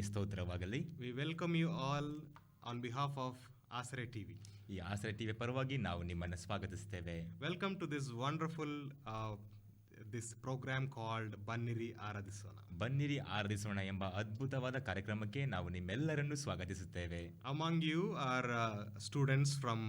ದೇವರಿಗೆ ಸ್ತೋತ್ರವಾಗಲಿ. We welcome you all on behalf of Asare TV ಈ ಆಸರೆ ಟಿವಿ ಪರವಾಗಿ ನಾವು ನಿಮ್ಮನ್ನು ಸ್ವಾಗತಿಸ್ತೇವೆ welcome to this wonderful this program called ಬನ್ನಿರಿ ಆರಾಧಿಸೋಣ ಬನ್ನಿರಿ ಆರಾಧಿಸೋಣ ಎಂಬ ಅದ್ಭುತವಾದ ಕಾರ್ಯಕ್ರಮಕ್ಕೆ ನಾವು ನಿಮ್ಮೆಲ್ಲರನ್ನು ಸ್ವಾಗತಿಸುತ್ತೇವೆ. Among you are students from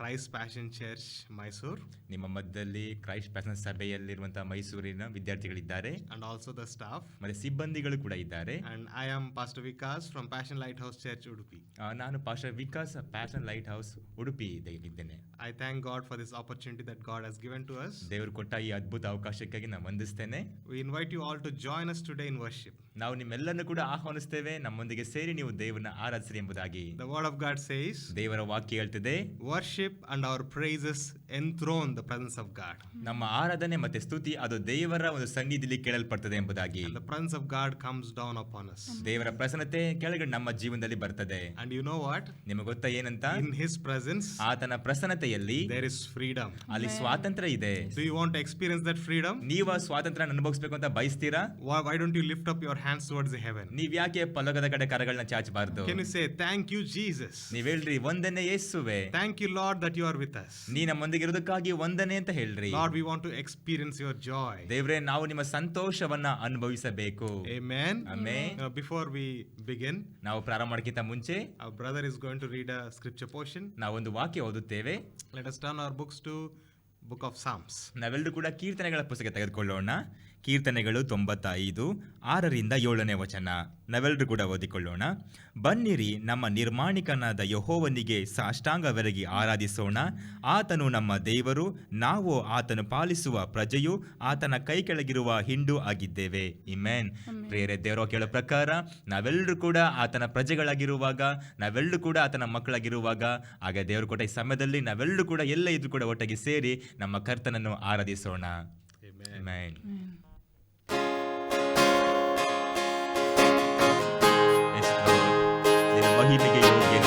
Christ Passion Church Mysuru ನಿಮ್ಮ ಮಧ್ಯದಲ್ಲಿ ಕ್ರೈಸ್ಟ್ ಪ್ಯಾಷನ್ ಸಭೆಯಲ್ಲಿರುವಂತಹ ಮೈಸೂರಿನ ವಿದ್ಯಾರ್ಥಿಗಳಿದ್ದಾರೆ. ಅಂಡ್ ಆಲ್ಸೋ ದ ಸ್ಟಾಫ್ ಮತ್ತೆ ಸಿಬ್ಬಂದಿಗಳು ಕೂಡ ಇದ್ದಾರೆ. And I am pastor Vikas from Passion Light House Church Udupi ನಾನು pastor Vikas Passion Light House Udupi ಇದ್ದೇನೆ. I thank God for this opportunity that God has given to us ದೇವರು ಕೊಟ್ಟ ಈ ಅದ್ಭುತ ಅವಕಾಶಕ್ಕಾಗಿ ನಾನು ವಂದಿಸ್ತೇನೆ. We invite you all to join us today in worship ನಾವು ನಿಮ್ಮೆಲ್ಲರನ್ನು ಕೂಡ ಆಹ್ವಾನಿಸ್ತೇವೆ. ನಮ್ಮೊಂದಿಗೆ ಸೇರಿ ನೀವು ದೇವರನ್ನ ಆರಾಧಿಸಿರಿ ಎಂಬುದಾಗಿ. The word of God says ದೇವರ ವಾಕ್ಯ ಹೇಳ್ತಿದೆ. Worship Worship and our praises enthrone the presence of God. ನಮ್ಮ ಆರಾಧನೆ ಮತ್ತೆ ಸ್ತುತಿ ಅದು ದೇವರ ಒಂದು ಸನ್ನಿಧಿಲಿ ಕೇಳಲ್ಪಡ್ತದೆ ಎಂಬುದಾಗಿ And the presence of God comes down upon us. ದೇವರ ಪ್ರಸನ್ನತೆ ಕೆಳಗಡೆ ನಮ್ಮ ಜೀವನದಲ್ಲಿ ಬರ್ತದೆ And you know what? ನಿಮಗೆ ಗೊತ್ತಾ ಏನಂತ In His presence, ಆತನ ಪ್ರಸನ್ನತೆಯಲ್ಲಿ there is freedom. ಅಲ್ಲಿ ಸ್ವಾತಂತ್ರ್ಯ ಇದೆ Do you want to experience that freedom? ನೀವು ಆ ಸ್ವಾತಂತ್ರ್ಯ ಅನುಭವಿಸ್ಬೇಕು ಅಂತ ಬಯಸ್ತೀರಾ Why, why don't you lift up your hands towards the heaven? ನೀವ್ ಯಾಕೆ ಪಲಕದ ಕಡೆ ಕರಗಳನ್ನ ಚಾಚಬಾರ್ದು Can you say, Thank you, Jesus? ನೀವ್ ಹೇಳ್ರಿ ಒಂದನೇ ಯೇಸುವೆ Thank you, Lord, that you are with us. ನೀ ನಮ್ಮೊಂದಿಗೆ irudakkagi vandane ಅಂತ ಹೇಳ್ರಿ Lord, we want to experience your joy. ದೇವ್ರೆ ನಾವು ನಿಮ್ಮ ಸಂತೋಷವನ್ನ ಅನುಭವಿಸಬೇಕು Amen. Amen. Now, before we begin, ನಾವು ಪ್ರಾರಂಭ ಮಾಡೋಕ್ಕಿಂತ ಮುಂಚೆ our brother is going to read a scripture portion. ನಾವೊಂದು ವಾಕ್ಯ ಓದುತ್ತೇವೆ Let us turn our books to book of Psalms. ನಾವೆಲ್ಲರೂ ಕೂಡ ಕೀರ್ತನೆಗಳ ಪುಸ್ತಕ ತೆಗೆದುಕೊಳ್ಳೋಣ ಕೀರ್ತನೆಗಳು ತೊಂಬತ್ತೈದು ಆರರಿಂದ ಏಳನೇ ವಚನ. ನಾವೆಲ್ಲರೂ ಕೂಡ ಓದಿಕೊಳ್ಳೋಣ. ಬನ್ನಿರಿ ನಮ್ಮ ನಿರ್ಮಾಣಿಕನಾದ ಯಹೋವನಿಗೆ ಸಾಷ್ಟಾಂಗವೆರಗಿ ಆರಾಧಿಸೋಣ. ಆತನು ನಮ್ಮ ದೇವರು ನಾವು ಆತನು ಪಾಲಿಸುವ ಪ್ರಜೆಯು ಆತನ ಕೈ ಕೆಳಗಿರುವ ಹಿಂಡು ಆಗಿದ್ದೇವೆ. ಇಮೇನ್ ಪ್ರೇರೆ ದೇವರ ಕೇಳೋ ಪ್ರಕಾರ ನಾವೆಲ್ಲರೂ ಕೂಡ ಆತನ ಪ್ರಜೆಗಳಾಗಿರುವಾಗ ನಾವೆಲ್ಲರೂ ಕೂಡ ಆತನ ಮಕ್ಕಳಾಗಿರುವಾಗ ಆಗ ದೇವರು ಕೊಟ್ಟ ಈ ಸಮಯದಲ್ಲಿ ನಾವೆಲ್ಲರೂ ಕೂಡ ಎಲ್ಲ ಇದ್ರು ಕೂಡ ಒಟ್ಟಿಗೆ ಸೇರಿ ನಮ್ಮ ಕರ್ತನನ್ನು ಆರಾಧಿಸೋಣ. Amen. Amen. Yes, He he became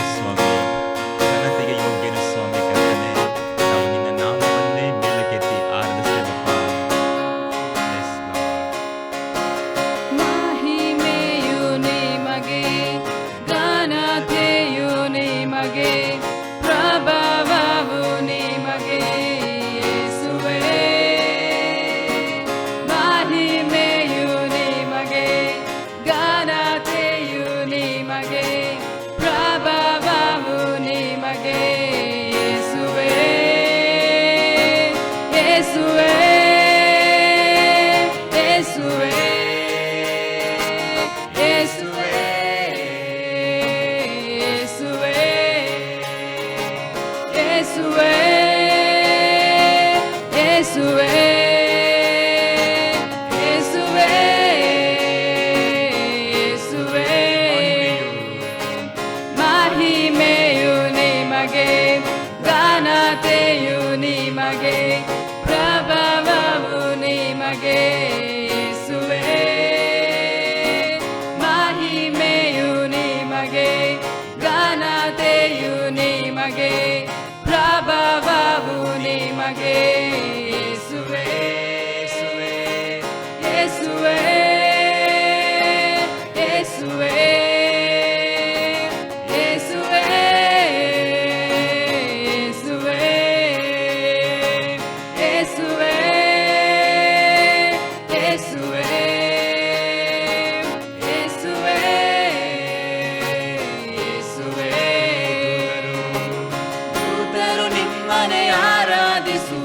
grande sua.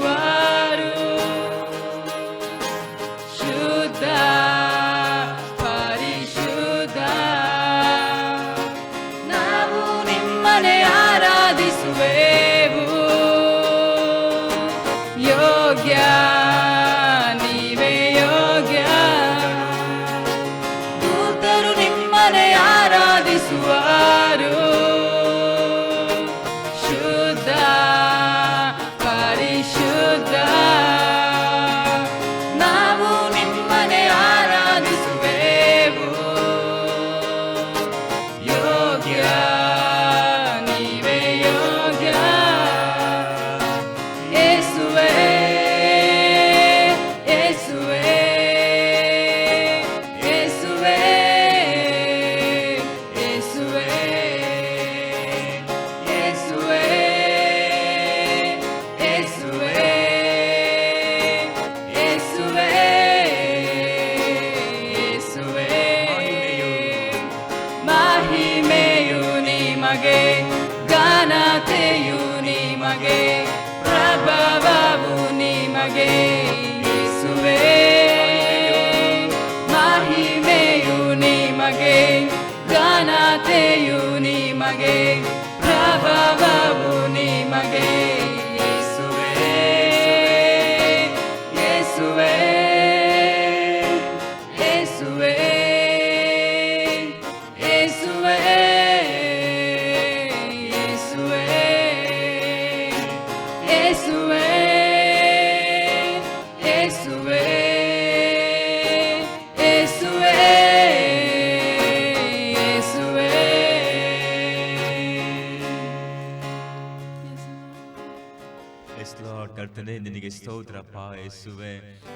isso.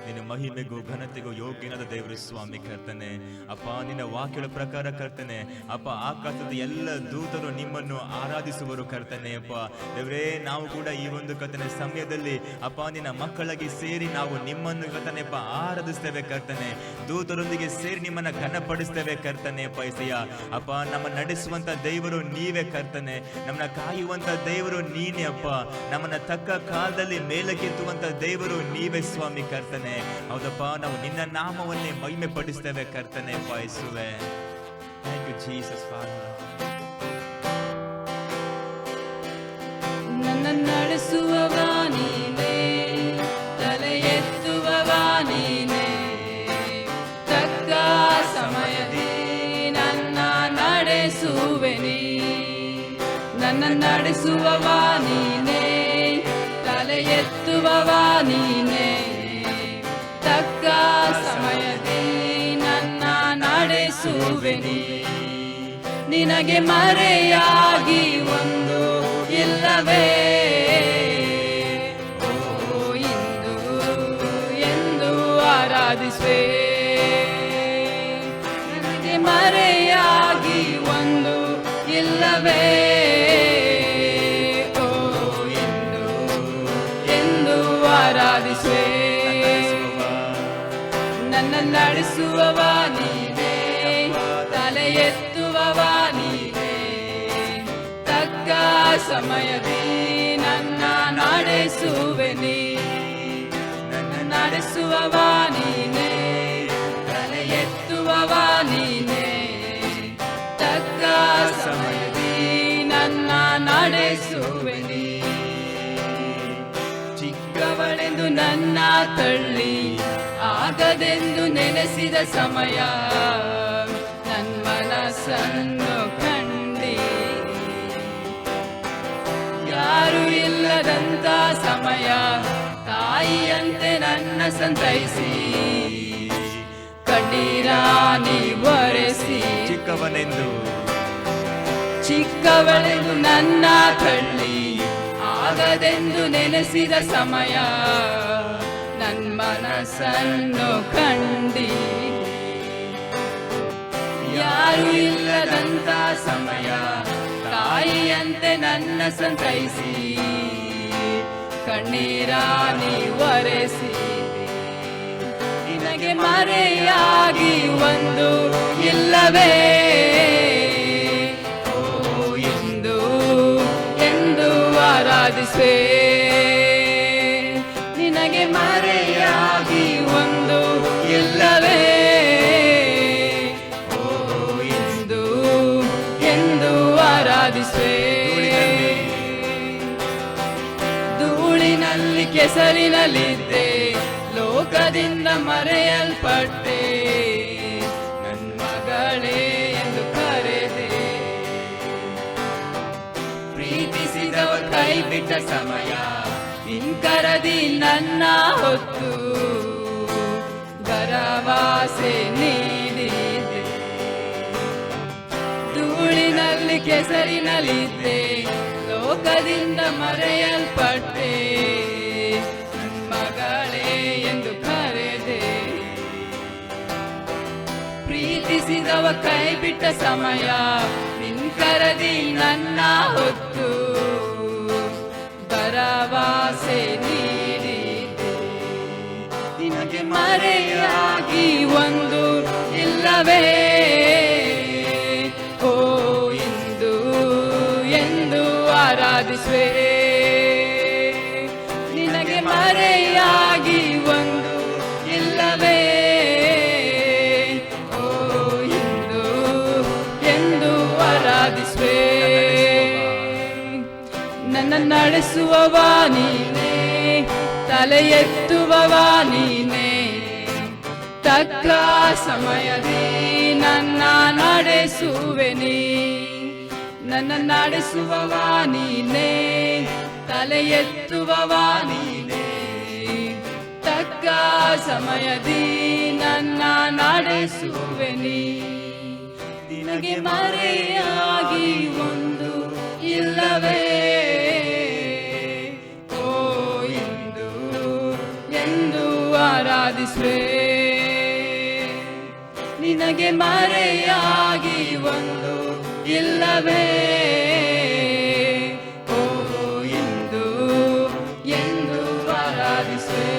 ನಿನ್ನ ಮಹಿಮೆಗೂ ಘನತೆಗೂ ಯೋಗ್ಯನಾದ ದೇವರು ಸ್ವಾಮಿ ಕರ್ತನೆ. ಅಪ್ಪ, ನಿನ್ನ ವಾಕ್ಯಗಳ ಪ್ರಕಾರ ಕರ್ತನೆ. ಅಪ್ಪ, ಆಕಾಶದ ಎಲ್ಲ ದೂತರು ನಿಮ್ಮನ್ನು ಆರಾಧಿಸುವರು ಕರ್ತನೆ ಅಪ್ಪ. ದೇವರೇ, ನಾವು ಕೂಡ ಈ ಒಂದು ಕಥನೆ ಸಮಯದಲ್ಲಿ ಅಪ್ಪ, ನಿನ್ನ ಮಕ್ಕಳಾಗಿ ಸೇರಿ ನಾವು ನಿಮ್ಮನ್ನು ಕರ್ತನೆ ಅಪ್ಪ ಆರಾಧಿಸ್ತೇವೆ ಕರ್ತನೆ. ದೂತರೊಂದಿಗೆ ಸೇರಿ ನಿಮ್ಮನ್ನ ಘನಪಡಿಸ್ತೇವೆ ಕರ್ತನೆ ಅಪ್ಪ ಎಸೆಯ ಅಪ್ಪ, ನಮ್ಮ ನಡೆಸುವಂತ ದೇವರು ನೀವೇ ಕರ್ತನೆ. ನಮ್ಮನ್ನ ಕಾಯುವಂತ ದೇವರು ನೀನೇ ಅಪ್ಪ. ನಮ್ಮನ್ನ ತಕ್ಕ ಕಾಲದಲ್ಲಿ ಮೇಲಕ್ಕೆತ್ತುವಂತ ದೇವರು ನೀವೇ ಸ್ವಾಮಿ ಕರ್ತನೆ. ಹೌದಪ್ಪ, ನಾವು ನಿನ್ನ ನಾಮವನ್ನೇ ಮಹಿಮೆ ಪಡಿಸ್ತೇವೆ ಕರ್ತನೆ ಬಯಸುವೆ ಥ್ಯಾಂಕ್ ಯು ಜೀಸಸ್ ಫಾದರ್ ನನ್ನ ನಡೆಸುವವ ನೀನೇ ತಲೆ ಎತ್ತುವವ ನೀನೇ. ತಕ್ಕ ಸಮಯದಿ ನನ್ನ ನಡೆಸುವೆ ನನ್ನ ನಡೆಸುವವ ನೀನೇ ತಲೆ ಎತ್ತುವವ ನೀನೇ. ನಡೆಸುವೆ ನೀ ನಿನಗೆ ಮರೆಯಾಗಿ ಒಂದು ಇಲ್ಲವೇ? ಓ, ಇಂದು ಎಂದು ಆರಾಧಿಸುವೆ. ನನಗೆ ಮರೆಯಾಗಿ ಒಂದು ಇಲ್ಲವೇ? ಓ, ಇಂದು ಎಂದು ಆರಾಧಿಸುವೆ. ನನ್ನ ನಡೆಸುವವ ತಲೆ ಎತ್ತುವವ ನೀನೇ ತಕ್ಕ ಸಮಯದಿ ನನ್ನ ನಡೆಸುವೆ ನೀ ನನ್ನ ನಡೆಸುವವ ನೀನೇ ತಲೆ ಎತ್ತುವವ ನೀನೇ ತಕ್ಕ ಸಮಯದಿ ನನ್ನ ನಡೆಸುವೆ ನೀ ಚಿಕ್ಕವಳೆಂದು ನನ್ನ ತಳ್ಳಿ, ಆಗದೆಂದು ನೆನೆಸಿದ ಸಮಯ ಮನಸ್ಸನ್ನು ಕಂಡಿ. ಯಾರು ಇಲ್ಲದಂತ ಸಮಯ ತಾಯಿಯಂತೆ ನನ್ನ ಸಂತೈಸಿ. ಕಣ್ಣೀರಾನಿ ಒರೆಸಿ. ಚಿಕ್ಕವನೆಂದು. ಚಿಕ್ಕವಳೆಂದು ನನ್ನ ತಳ್ಳಿ ಆಗದೆಂದು ನೆನೆಸಿದ ಸಮಯ. ನನ್ನ ಮನಸ್ಸನ್ನು ಕಂಡಿ. ಯಾರು ಇಲ್ಲದಂತ ಸಮಯ. ತಾಯಿಯಂತೆ ನನ್ನ ಸಂತೈಸಿ. ಕಣ್ಣೀರ ನೀವರೆಸಿ. ನಿನಗೆ ಮರೆಯಾಗಿ ಒಂದು ಇಲ್ಲವೇ? ಓ, ಎಂದು ಎಂದು ಆರಾಧಿಸುವೆ. ಧೂಳಿನಲ್ಲಿ. ಕೆಸರಿನಲ್ಲಿದ್ದೆ. ಲೋಕದಿಂದ ಮರೆಯಲ್ಪಟ್ಟೆ. ನನ್ನ ಮಗಳೇ ಎಂದು ಕರೆದೆ. ಪ್ರೀತಿಸಿದವ ಕೈ ಬಿಟ್ಟ ಸಮಯ ಇಂಕರದಿ ನನ್ನ ಹೊತ್ತು. ಗರವಾಸೆ ನೀಡಿದೆ ಧೂಳಿನಲ್ಲಿ ಕೆಸರಿನಲ್ಲಿದ್ದೆ. ಲೋಕದಿಂದ ಮರೆಯಲ್ಪಟ್ಟೆ. ಮಗಳೇ ಎಂದು ಕರೆದೆ. ಪ್ರೀತಿಸಿದವ ಕೈ ಬಿಟ್ಟ ಸಮಯ, ನಿನ್ ಕರದಿ ನನ್ನ ಹೊತ್ತು. ಭರವಾಸೆ ನೀಡಿದೆ. ನಿನಗೆ ಮರೆಯಾಗಿ ಒಂದು ಇಲ್ಲವೇ? ನಡೆಸುವವ ನೀನೇ ತಲೆ ಎತ್ತುವವ ನೀನೇ ತಕ್ಕ ಸಮಯದಿ ನನ್ನ ನಡೆಸುವೆನಿ, ನನ್ನ ನಡೆಸುವವ ನೀನೇ ತಲೆ ಎತ್ತುವವ ನೀನೇ ತಕ್ಕ ಸಮಯದಿ ನನ್ನ ನಡೆಸುವೆನಿ. ನಿನಗೆ ಮರೆಯಾಗಿ ಒಂದು ಇಲ್ಲವೇ? ಆರಾಧಿಸುವೆ ನಿನಗೆ ಮರೆಯಾಗಿ ಒಂದು ಇಲ್ಲವೇ? ಓ ಎಂದು ಎಂದು ಆರಾಧಿಸುವೆ.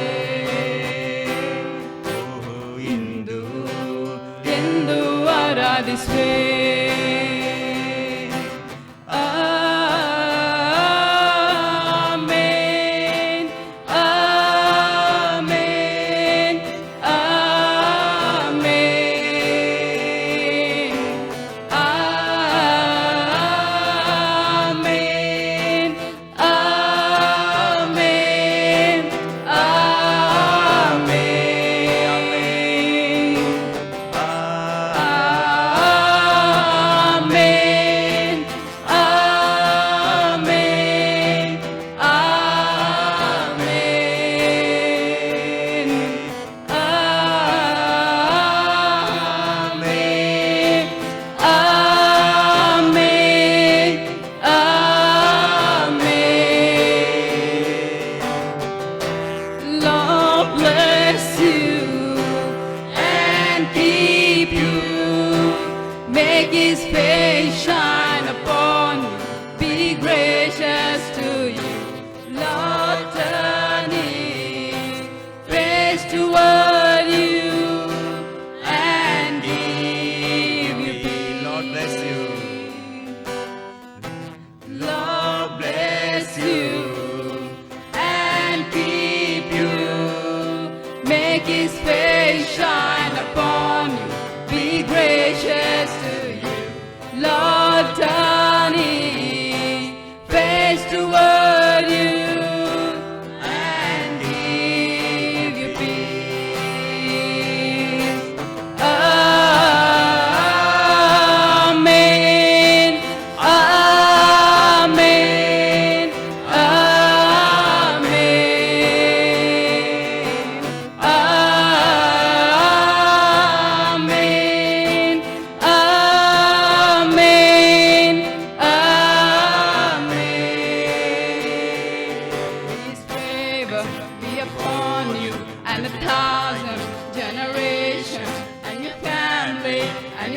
ಇಂದು ಎಂದು ಆರಾಧಿಸುವೆ.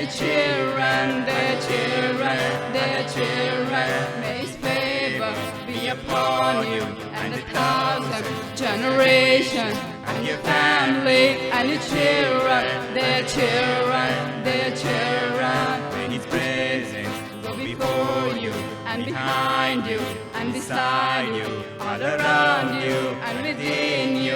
Children, their children, their children. May His favor be upon you and a thousand generations and your family and your children, their children, their children. May His presence Go before you and behind you and beside you, all around you and within you.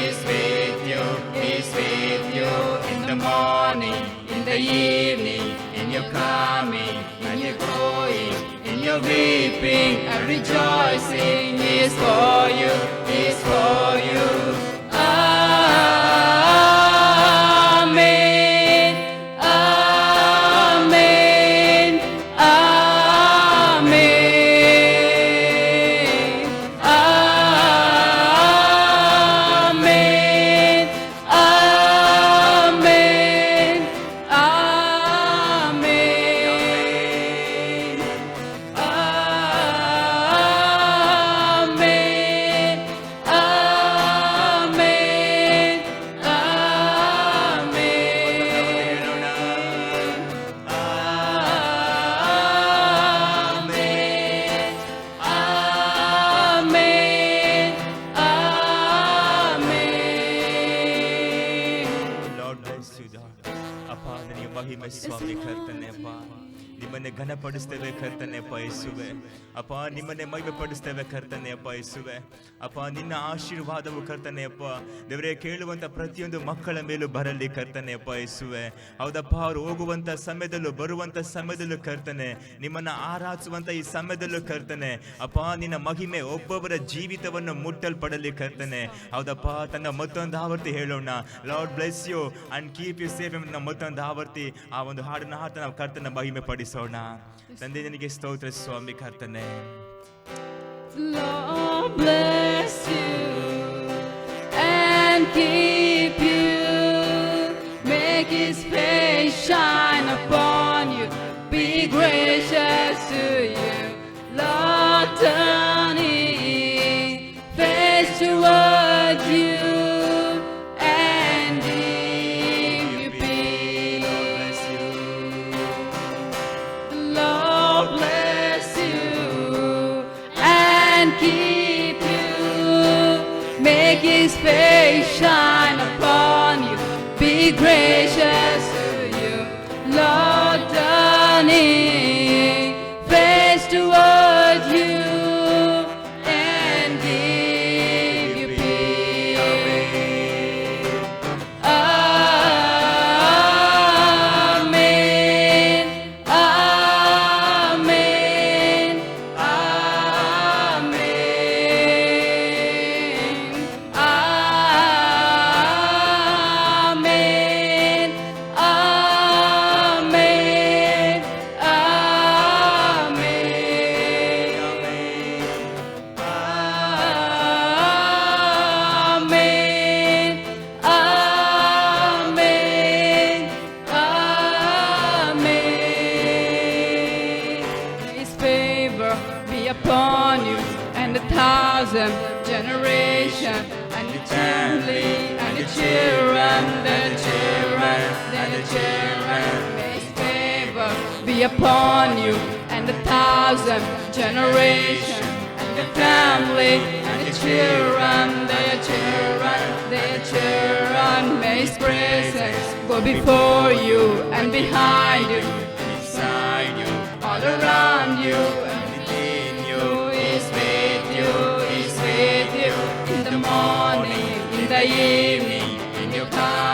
Is with you, is with you in the morning, in the evening, in your coming, in your going, in your weeping and rejoicing. Is for you, is for you. ನಿಮ್ಮನ್ನೇ ಘನಪಡಿಸ್ತೇವೆ, ಕರ್ತನೆ ಬಯಸುವೆ ಅಪ್ಪ, ನಿಮ್ಮನ್ನೇ ಮಹಿಮೆ ಪಡಿಸ್ತೇವೆ ಕರ್ತನೆ ಬಯಸುವೆ ಅಪ್ಪ, ನಿನ್ನ ಆಶೀರ್ವಾದವು, ಕರ್ತನೆ ಅಪ್ಪ. ದೇವರೇ, ಕೇಳುವಂತ ಪ್ರತಿಯೊಂದು ಮಕ್ಕಳ ಮೇಲೂ ಬರಲಿ, ಕರ್ತನೆ ಬಯಸುವೆ ಹೌದಪ್ಪ, ಅವ್ರು ಹೋಗುವಂತ ಸಮಯದಲ್ಲೂ, ಬರುವಂತ ಸಮಯದಲ್ಲೂ, ಕರ್ತನೆ. ನಿಮ್ಮನ್ನ ಆರಾಧಿಸುವಂತ ಈ ಸಮಯದಲ್ಲೂ, ಕರ್ತನೆ. ಅಪ್ಪ, ನಿನ್ನ ಮಹಿಮೆ ಒಬ್ಬೊಬ್ಬರ ಜೀವಿತವನ್ನು ಮುಟ್ಟಲ್ಪಡಲಿ, ಕರ್ತನೆ. ಹೌದಪ್ಪ, ತನ್ನ ಮತ್ತೊಂದು ಆವರ್ತಿ ಹೇಳೋಣ. Lord bless you and keep you safe ಮತ್ತೊಂದು ಆವರ್ತಿ ಆ ಒಂದು ಹಾಡನ್ನು ಹಾಡ್ತಾ ನಾವು ಕರ್ತನ ಮಹಿಮೆ ಪಡಿಸೋಣ Love bless you and keep you. Make His face shine Upon you, be gracious to you, Lord. The evening, in your coming,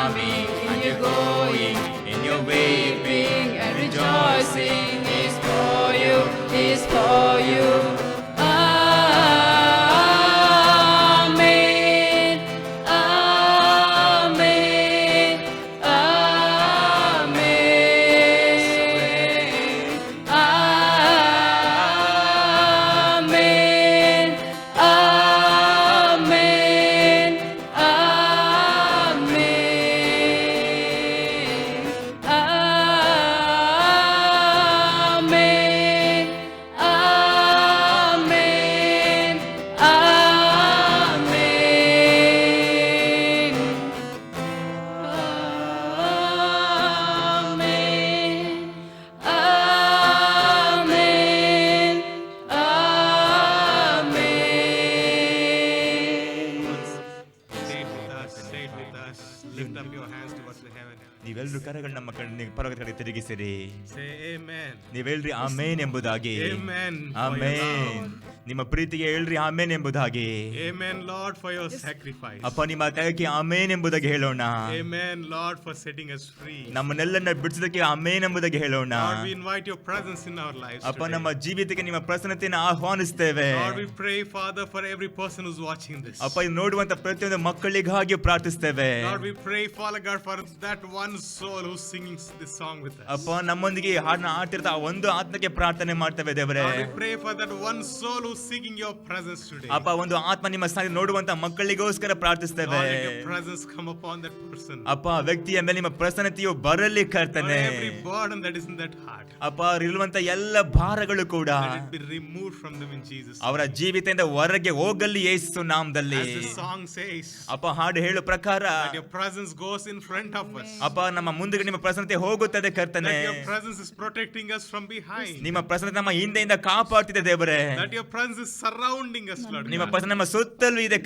ಪರಗದ ಕಡೆ ತಿರುಗಿಸಿರಿ Say amen. ನೀವೆಲ್ರಿ ಆಮೇನ್ ಎಂಬುದಾಗಿ Amen. for your amen love. ನಿಮ್ಮ ಪ್ರೀತಿಗೆ ಹೇಳ್ರಿ ಆಮೇನ್ ಎಂಬುದಾಗಿ Amen, Lord, for your sacrifice. ಅಪ್ಪ ನಿಮ್ಮ ತ್ಯಾಗಕ್ಕೆ ಆಮೇನ್ ಎಂಬುದಾಗಿ ಹೇಳೋಣ Amen, Lord, for setting us free. ನಮ್ಮನ್ನೆಲ್ಲನ್ನ ಬಿಡಿಸೋದಕ್ಕೆ ಆಮೇನ್ ಎಂಬುದಾಗಿ ಹೇಳೋಣ Lord, we invite your presence in our lives. ಅಪ್ಪ today. ನಮ್ಮ ಜೀವಿತಕ್ಕೆ ನಿಮ್ಮ ಪ್ರಸನ್ನತೆಯನ್ನು ಆಹ್ವಾನಿಸ್ತೇವೆ Lord, we pray, Father, for every person who's watching this. ಅಪ್ಪ ಇದು ನೋಡುವಂತ ಪ್ರತಿಯೊಂದು ಮಕ್ಕಳಿಗಾಗಿ ಪ್ರಾರ್ಥಿಸ್ತೇವೆ Lord, we pray, Father God, for that one soul who's singing this song with us. ಅಪ್ಪ ನಮ್ಮೊಂದಿಗೆ ಈ ಹಾಡನ್ನ ಆಡ್ತಿರ್ತ ಆ ಒಂದು ಆತ್ಮಕ್ಕೆ ಪ್ರಾರ್ಥನೆ ಮಾಡ್ತೇವೆ ದೇವರೇ Lord, we pray for that one soul who's seeking your presence today. ಅಪ್ಪ ಒಂದು ಆತ್ಮ ನಿಮ್ಮ ಸ್ಥಾನ ನೋಡುವಂತ ಮಕ್ಕಳಿಗೋಸ್ಕರ ಪ್ರಾರ್ಥಿಸ್ತೇವೆ Lord, let your presence come upon that person. ಅಪ್ಪ ಆ ವ್ಯಕ್ತಿಯ ಮೇಲೆ ನಿಮ್ಮ ಪ್ರಸನ್ನತೆಯು ಬರಲಿ Lord, ಕರ್ತನೆ every burden that is in that heart, ಅಪ್ಪ ಇರುವಂತ ಎಲ್ಲ ಭಾರಗಳು ಕೂಡ let it be removed from them in Jesus. ಅವರ ಜೀವಿತದಿಂದ ಹೊರಗೆ ಹೋಗಲಿ ಯೇಸು ನಾಮದಲ್ಲಿ As the song says, ಅಪ್ಪ ಹಾಡು ಹೇಳು ಪ್ರಕಾರ that your presence goes in front of us. ಅಪ್ಪ ನಮ್ಮ ಮುಂದೆ ನಿಮ್ಮ ಪ್ರಸನ್ನತೆ ಹೋಗುತ್ತದೆ ಕರ್ತನೆ That your presence is protecting us from behind. ನಿಮ್ಮ ಪ್ರಸನ್ನತೆ ನಮ್ಮ ಹಿಂದೆಯಿಂದ ಕಾಪಾಡ್ತಿದೆ ದೇವರೇ That your presence ones surrounding us, Lord. ನಿಮ್ಮ ಪರ್ಸನ್ ನಮ್ಮ ಸುತ್ತಲೂ ಇದೆ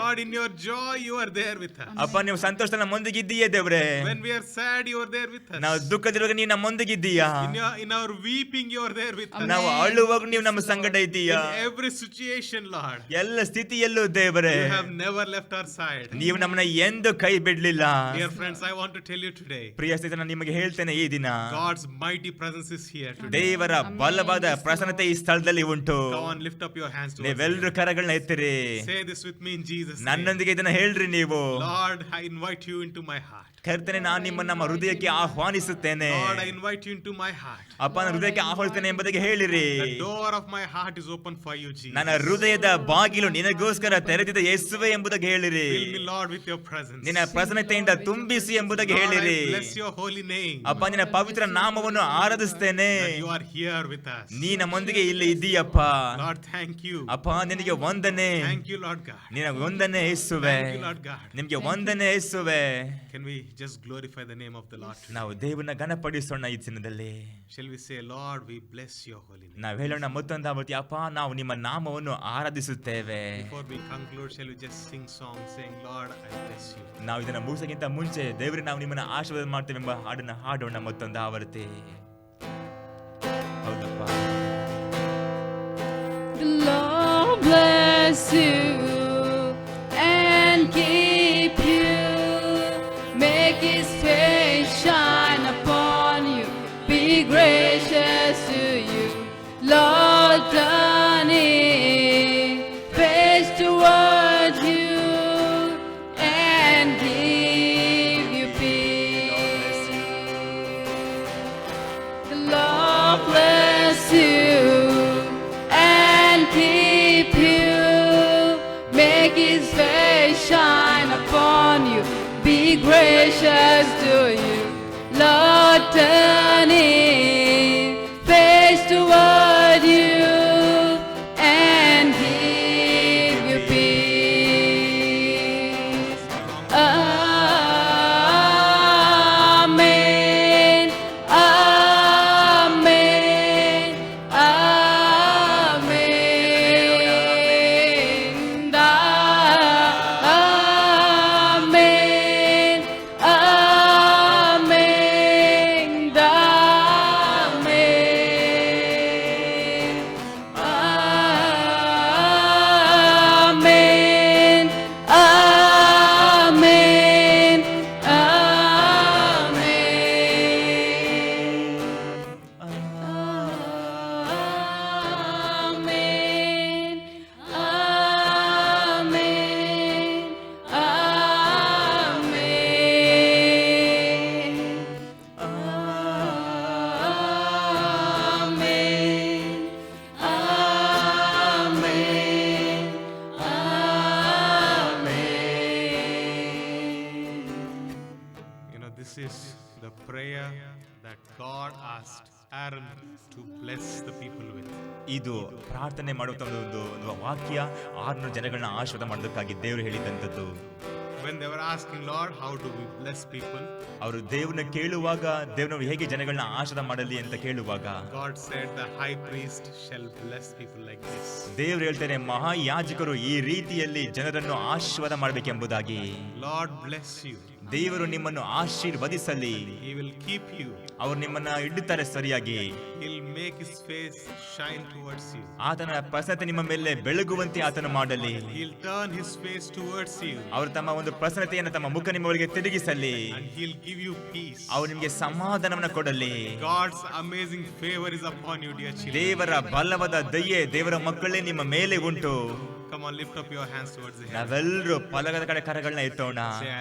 Lord, in your joy, you are there with us. ಅಪ್ಪ ನೀವು ಸಂತೋಷದಲ್ಲಿ ಮುಂದಿಗಿದ್ದೀಯೇ ದೇವರೇ. When we are sad, you are there with us. ನಾವು ದುಃಖದಲ್ಲಿರುವಾಗ ನೀನು ನಮ್ಮ ಮುಂದಿಗಿದ್ದೀಯಾ. In your in our weeping, you are there with us. ನಾವು ಅಳುವಾಗ ನೀವು ನಮ್ಮ ಸಂಗಡ ಇದ್ದೀಯಾ. In every situation, Lord. ಎಲ್ಲ ಸ್ಥಿತಿಯಲ್ಲೂ ದೇವರೇ. You have never left our side. ನೀವು ನಮ್ಮನ್ನ ಎಂದು ಕೈ ಬಿಡಲಿಲ್ಲ. Dear friends, I want to tell you today. ಪ್ರಿಯ ಸ್ನೇಹಿತರೆ ನಾನು ನಿಮಗೆ ಹೇಳ್ತೇನೆ ಈ God's mighty presence is here today. ದೇವರ ಬಲವಾದ ಪ್ರಸನ್ನತೆ ಈ ಸ್ಥಳದಲ್ಲಿ and lift up your hands ನೀವು ಎಲ್ಲರೂ ಕರಗಳನ್ನ ಎತ್ತಿರಿ. Say this with me in Jesus ನನ್ನೊಂದಿಗೆ ಇದನ್ನ ಹೇಳ್ರಿ ನೀವು. Lord I invite you into my heart ಕರ್ತನೇ ನಾನು ನಿಮ್ಮನ್ನ ನಮ್ಮ ಹೃದಯಕ್ಕೆ ಆಹ್ವಾನಿಸುತ್ತೇನೆ. Lord I invite you into my heart ಅಪ್ಪ ನನ್ನ ಹೃದಯಕ್ಕೆ ಆಹ್ವಾನಿಸುತ್ತೇನೆ ಎಂಬುದಕ್ಕೆ ಹೇಳಿರಿ. The door of my heart is open for you ji ನನ್ನ ಹೃದಯದ ಬಾಗಿಲು ನಿನಗೋಸ್ಕರ ತೆರೆದಿದೆ ಯೇಸುವೆ ಎಂಬುದಾಗಿ ಹೇಳಿರಿ. Fill me Lord with your presence ನಿನ್ನ ಪ್ರಸನ್ನತೆಯಿಂದ ತುಂಬಿಸಿ ಎಂಬುದಾಗಿ ಹೇಳಿರಿ. ಬ್ಲೆಸ್ ಯುವರ್ ಹೋಲಿ ನೇಮ್ ಅಪ್ಪ ನಿನ್ನ ಪವಿತ್ರ ನಾಮವನ್ನು ಆರಾಧಿಸುತ್ತೇನೆ. You are here with us ನೀ ನಮ್ಮೊಂದಿಗೆ ಇಲ್ಲಿ ಇದೀಯಪ್ಪ. ಲಾರ್ಡ್ ಥ್ಯಾಂಕ್ ಯು ಅಪ್ಪ ನಿನಗೆ ವಂದನೆ. ಥ್ಯಾಂಕ್ ಯು ಲಾರ್ಡ್ ಗಾಡ್ ನಿನಗೆ ವಂದನೆ ಯೇಸುವೆ ಲಾರ್ಡ್ ಗಾಡ್ ನಿಮಗೆ ವಂದನೆ ಯೇಸುವೆ can we just glorify the name of the Lord ನಾವು ದೇವರನ್ನ ಘನಪಡಿಸೋಣ ಈ ದಿನದಲ್ಲಿ. Shall we say Lord we bless your holy ನಾವು ಹೇಳೋಣ ಮತ್ತೊಂದು ಆವತ್ತು ಅಪ್ಪ ನಾವು ನಿಮ್ಮ ನಾಮವನ್ನು ಆರಾಧಿಸುತ್ತೇವೆ. Before we conclude shall we just sing song saying Lord I bless you ನಾವು ಇದನ್ನ ಮುಗಿಸೋಕ್ಕಿಂತ ಮುಂಚೆ ದೇವರೇ ನಾವು ನಿಮ್ಮನ್ನ ಆಶೀರ್ವಾದ ಮಾಡ್ತೇವೆ ಎಂಬ ಹಾಡನ್ನ ಹಾಡೋಣ ಮತ್ತೊಂದು ಆವರ್ತಿ The Lord bless you Be gracious to you. Lord, turn ಮಾಡುವಂಥ ಒಂದು ವಾಕ್ಯ ಆರ್ನೂರು ಜನಗಳನ್ನ ಆಶೀರ್ವಾದ ಮಾಡೋದಕ್ಕಾಗಿ ದೇವರು ಹೇಳಿದಂಥದ್ದು. ವೆನ್ ದೇವರ್ asking Lord how to we bless people ಅವರು ದೇವ್ರನ್ನ ಕೇಳುವಾಗ ದೇವ್ರನ್ನ ಹೇಗೆ ಜನಗಳನ್ನ ಆಶೀರ್ವಾದ ಮಾಡಲಿ ಅಂತ ಕೇಳುವಾಗ God said the high priest shall bless people like this ದೇವ್ರು ಹೇಳ್ತಾರೆ ಮಹಾಯಾಜಕರು ಈ ರೀತಿಯಲ್ಲಿ ಜನರನ್ನು ಆಶೀರ್ವಾದ ಮಾಡಬೇಕೆಂಬುದಾಗಿ. ಲಾರ್ಡ್ ಬ್ಲೆಸ್ ಯು ದೇವರು ನಿಮ್ಮನ್ನು ಆಶೀರ್ವದಿಸಲಿ He will keep you. ಅವ್ರು ನಿಮ್ಮನ್ನ ಇಡುತ್ತಾರೆ ಸರಿಯಾಗಿ He'll make his face shine towards you. ಆತನ ಪ್ರಸನ್ನತೆ ನಿಮ್ಮ ಮೇಲೆ ಬೆಳಗುವಂತೆ ಆತನು ಮಾಡಲಿ He'll turn his face towards you. ಅವರು ತಮ್ಮ ಒಂದು ಪ್ರಸನ್ನತೆಯನ್ನು ತಮ್ಮ ಮುಖ ನಿಮ್ಮವರಿಗೆ ತಿರುಗಿಸಲಿ And he'll give you peace. ಅವ್ರು ನಿಮಗೆ ಸಮಾಧಾನವನ್ನು ಕೊಡಲಿ God's amazing favor is upon you, dear children. ದೇವರ ಬಲವಾದ ದಯೆ ದೇವರ ಮಕ್ಕಳೇ ನಿಮ್ಮ ಮೇಲೆ ಉಂಟು come lift up your hands towards him ನಾವೆಲ್ಲರೂ ಪಲಗದ ಕಡೆ ಕರಗಳನ್ನ ಎತ್ತೋಣ.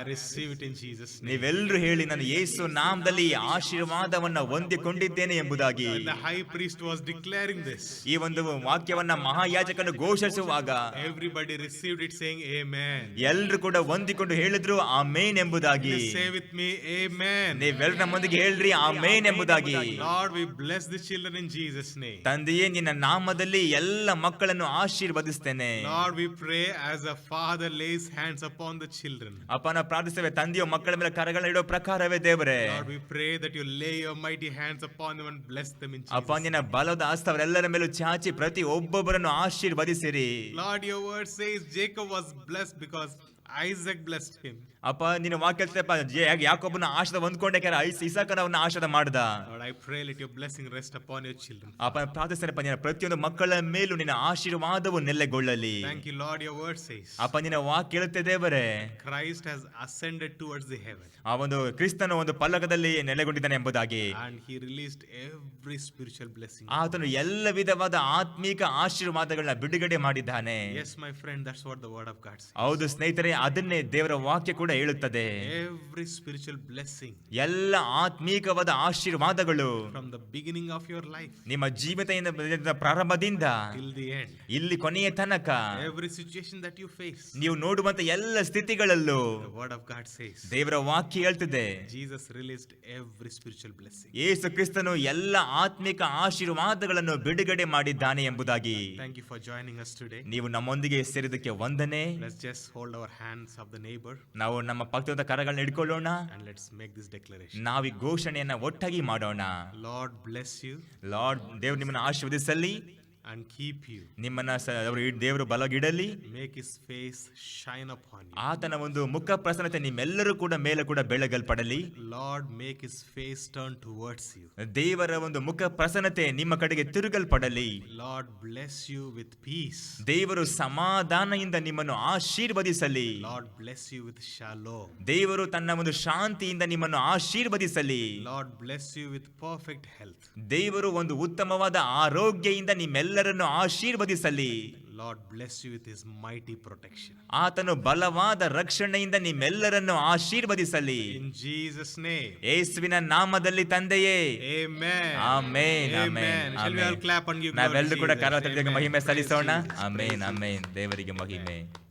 ರಿಸೀವ್ ಇಟ್ ಇನ್ ಜೀಸಸ್ ನೀವೆಲ್ಲರೂ ಹೇಳಿ ನಾನು ಯೇಸು ನಾಮದಲ್ಲಿ ಆಶೀರ್ವಾದವನ್ನ ಹೊಂದಿಕೊಂಡಿದ್ದೇನೆ ಎಂಬುದಾಗಿ. High priest was declaring this ಈ ಒಂದು ವಾಕ್ಯವನ್ನ ಮಹಾಯಾಜಕನು ಘೋಷಿಸುವಾಗ everybody receive it saying amen ಎಲ್ಲರೂ ಕೂಡ ಹೊಂದಿಕೊಂಡು ಹೇಳಿದ್ರು ಆಮೆನ್ ಎಂಬುದಾಗಿ. ಸೇ ವಿತ್ ಮೀ ಆಮೆನ್ ನೀವೆಲ್ಲರೂ ನಮ್ಮೊಂದಿಗೆ ಹೇಳ್ರಿ ಆಮೆನ್ ಎಂಬುದಾಗಿ. Lord we bless the children in Jesus name ತಂದೆಯೇ ನಿನ್ನ ನಾಮದಲ್ಲಿ ಎಲ್ಲ ಮಕ್ಕಳನ್ನು ಆಶೀರ್ವದಿಸುತ್ತೇನೆ Lord, we pray as a father lays hands upon the children. ಅಪ್ಪನ ಪ್ರಾರ್ಥಿಸ್ತೇವೆ ತಂದೆಯು ಮಕ್ಕಳ ಮೇಲೆ ಕರಗಳನ್ನ ಇಡೋ ಪ್ರಕಾರವೇ ದೇವರೇ Lord, we pray that you lay your mighty hands upon them and bless them in ಅಪ್ಪ Jesus. ನಿನ್ನ ಬಲದ ಹಸ್ತವರೆಲ್ಲರ ಮೇಲೂ ಚಾಚಿ ಪ್ರತಿ ಒಬ್ಬೊಬ್ಬರನ್ನು ಆಶೀರ್ವದಿಸಿರಿ Lord, your word says Jacob was blessed because Isaac blessed him. ಅಪ್ಪ ನಿನ್ನ ವಾಕ್ಯಪ್ಪ ಯಾಕೊಬ್ಬನ ಆಶದ ಹೊಂದ್ಕೊಂಡೆ ಕ್ಯಾರ ಐಸ್ ಇಸಾಕನವನ್ನ ಆಶದ ಮಾಡ್ದ Lord, I pray let your rest rest upon your children. ಅಪ್ಪ ಪ್ರಾರ್ಥಿಸ್ತೇನಪ್ಪ ನಿನ್ನ ಪ್ರತಿಯೊಂದು ಮಕ್ಕಳ ಮೇಲೂ ನಿನ್ನ ಆಶೀರ್ವಾದವು ನೆಲೆಗೊಳ್ಳಲಿ thank you Lord your word says ಅಪ್ಪ ನಿನ್ನ ವಾಕ್ ಕೇಳುತ್ತೆ ದೇವರೇ Christ has ascended towards the heaven ಆ ಒಂದು ಕ್ರಿಸ್ತನ ಒಂದು ಪಲ್ಲಕದಲ್ಲಿ ನೆಲೆಗೊಂಡಿದ್ದಾನೆ ಎಂಬುದಾಗಿ and he released every spiritual blessing. ಆತನು ಎಲ್ಲ ವಿಧವಾದ ಆತ್ಮೀಕ ಆಶೀರ್ವಾದಗಳನ್ನ ಬಿಡುಗಡೆ ಮಾಡಿದ್ದಾನೆ Yes, my friend that's what the word of God says. ಹೌದು ಸ್ನೇಹಿತರೆ ಅದನ್ನೇ ದೇವರ ವಾಕ್ಯ ಕೂಡ ಹೇಳುತ್ತದೆ. ಎವ್ರಿ ಸ್ಪಿರಿಚುವಲ್ ಬ್ಲೆಸ್ಸಿಂಗ್ ಎಲ್ಲ ಆತ್ಮೀಕವಾದ ಆಶೀರ್ವಾದಗಳು from the beginning of your life ನಿಮ್ಮ ಜೀವಿತದಿಂದ ಪ್ರಾರಂಭದಿಂದ ಇಲ್ಲಿ ಕೊನೆಯ ತನಕ every situation that you face ನೀವು ನೋಡುವಂತ ಎಲ್ಲ ಸ್ಥಿತಿಗಳಲ್ಲೂ ವರ್ಡ್ ಆಫ್ ಗಾಡ್ ಸೇಸ್ ದೇವರ ವಾಕ್ಯ ಹೇಳ್ತಿದೆ. Jesus released every spiritual blessing ಯೇಸು ಕ್ರಿಸ್ತನು ಎಲ್ಲ ಆತ್ಮಿಕ ಆಶೀರ್ವಾದಗಳನ್ನು ಬಿಡುಗಡೆ ಮಾಡಿದ್ದಾನೆ ಎಂಬುದಾಗಿ. Thank you for joining us today ನೀವು ನಮ್ಮೊಂದಿಗೆ ಸೇರಿದಕ್ಕೆ ವಂದನೆ. Let's just hold our hands of the neighbour ನಾವು ನಮ್ಮ ಪಕ್ಕದ ಕರಗಳನ್ನ ಹಿಡ್ಕೊಳ್ಳೋಣ. And let's make this declaration. ನಾವು ಈ ಘೋಷಣೆಯನ್ನ ಒಟ್ಟಾಗಿ ಮಾಡೋಣ. ಲಾರ್ಡ್ ಬ್ಲೆಸ್ ಯು ಲಾರ್ಡ್ ದೇವ್ರು ನಿಮ್ಮನ್ನ ಆಶೀರ್ವದಿಸಲಿ. And ಕೀಪ್ ಯು ನಿಮ್ಮನ್ನ ಅವರು ದೇವರು ಬಲಗಿಡಲಿ. Make his face shine upon ಆತನ ಒಂದು ಮುಖ ಪ್ರಸನ್ನತೆ ನಿಮ್ಮೆಲ್ಲರೂ ಕೂಡ ಮೇಲೆ ಕೂಡ ಬೆಳಗಲ್ಪಡಲಿ. Lord make his face turn towards you ದೇವರ ಒಂದು ಮುಖ ಪ್ರಸನ್ನತೆ ನಿಮ್ಮ ಕಡೆಗೆ ತಿರುಗಲ್ಪಡಲಿ. Lord bless you with peace ದೇವರು ಸಮಾಧಾನದಿಂದ ನಿಮ್ಮನ್ನು ಆಶೀರ್ವದಿಸಲಿ. Lord bless you with shalom ದೇವರು ತನ್ನ ಒಂದು ಶಾಂತಿಯಿಂದ ನಿಮ್ಮನ್ನು ಆಶೀರ್ವದಿಸಲಿ. Lord bless you with perfect health ದೇವರು ಒಂದು ಉತ್ತಮವಾದ ಆರೋಗ್ಯದಿಂದ ನಿಮ್ಮೆಲ್ಲರನ್ನು ಆಶೀರ್ವದಿಸಲಿ. Lord bless you with his mighty protection ಆತನು ಬಲವಾದ ರಕ್ಷಣೆಯಿಂದ ನಿಮ್ಮೆಲ್ಲರನ್ನು ಆಶೀರ್ವದಿಸಲಿ. ಇನ್ ಜೀಸಸ್ ನೇಮ್ ಯೇಸುವಿನ ನಾಮದಲ್ಲಿ ತಂದೆಯೇ. Amen amen amen. ಶಲ್ ಕೂಡ ಕರತಳಿಗೆ ಮಹಿಮೆ ಸಲ್ಲಿಸೋಣ. Amen amen. ದೇವರಿಗೆ ಮಹಿಮೆ.